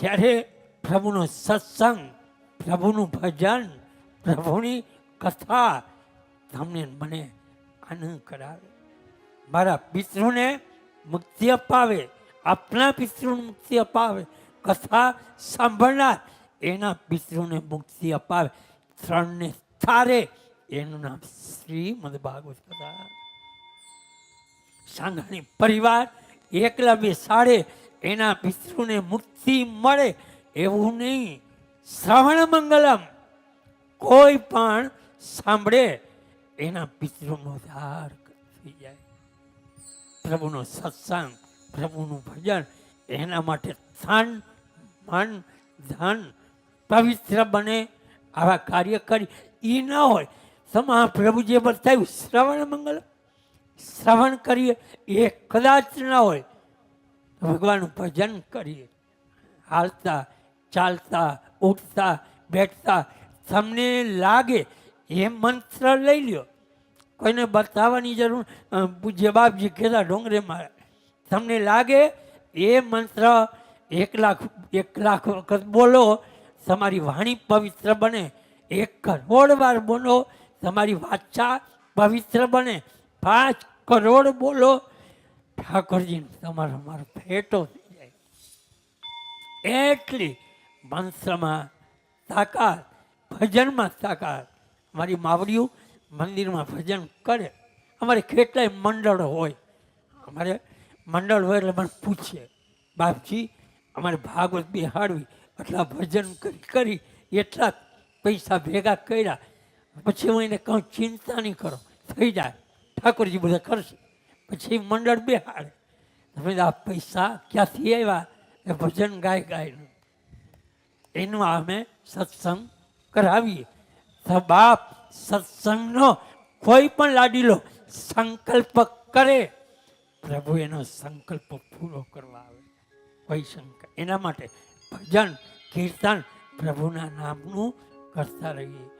જ્યારે પ્રભુનો સત્સંગ, પ્રભુનું ભજન, પ્રભુની કથા તમને મને આનંદ કરાવે. મારા પિતૃને મુક્તિ અપાવે, આપના પિતૃને મુક્તિ અપાવે, કથા સાંભળનાર એના પિતૃને મુક્તિ અપાવે. ત્રણને તારે એનું નામ શ્રીમદ ભાગવત કથા. સાંઘાણી પરિવાર, એકલા બેસાડે એના પિતૃને મુક્તિ મળે એવું નહીં. શ્રવણ મંગલમ. કોઈ પણ સાંભળે એના પિતૃનો ધાર થઈ જાય. પ્રભુનો સત્સંગ, પ્રભુનું ભજન, એના માટે ધન મન, ધન પવિત્ર બને આવા કાર્ય કરી. એ ન હોય સમા પ્રભુ જે બતાવ્યું, શ્રવણ મંગલ શ્રવણ કરીએ એ કદાચ ન હોય. ભગવાનનું ભજન કરીએ. હાલતા, ચાલતા, ઉઠતા, બેઠતા, તમને લાગે એ મંત્ર લઈ લ્યો. કોઈને બતાવવાની જરૂર પૂજ્ય બાપજી કહેતા ડોંગરે મારે, તમને લાગે એ મંત્ર એક લાખ એક લાખ વખત બોલો, તમારી વાણી પવિત્ર બને. એક કરોડ વાર બોલો, તમારી વાચા પવિત્ર બને. પાંચ કરોડ બોલો ઠાકોરજી, તમારો મારો ભેટો થઈ જાય. એટલી મંત્રમાં તાકાત, ભજનમાં તાકાત. મારી માવડીઓ મંદિરમાં ભજન કરે. અમારે કેટલાય મંડળ હોય. અમારે મંડળ હોય એટલે મને પૂછે, બાપજી, અમારે ભાગવત બિહાડવી એટલા ભજન કરી એટલા પૈસા ભેગા કર્યા. પછી હું એને કહું ચિંતા નહીં કરો. થઈ જાય. ઠાકોરજી બધા કરશે. પછી મંડળ બેહાડે. તમે આ પૈસા ક્યાંથી આવ્યા? એ ભજન ગાય ગાયનું. એનું અમે સત્સંગ કરાવીએ. તો બાપ, સત્સંગનો કોઈ પણ લાડીલો સંકલ્પ કરે. પ્રભુ એનો સંકલ્પ પૂરો કરવા આવે. કોઈ શંકા એના માટે ભજન, કીર્તન પ્રભુના નામનું કરતા રહીએ.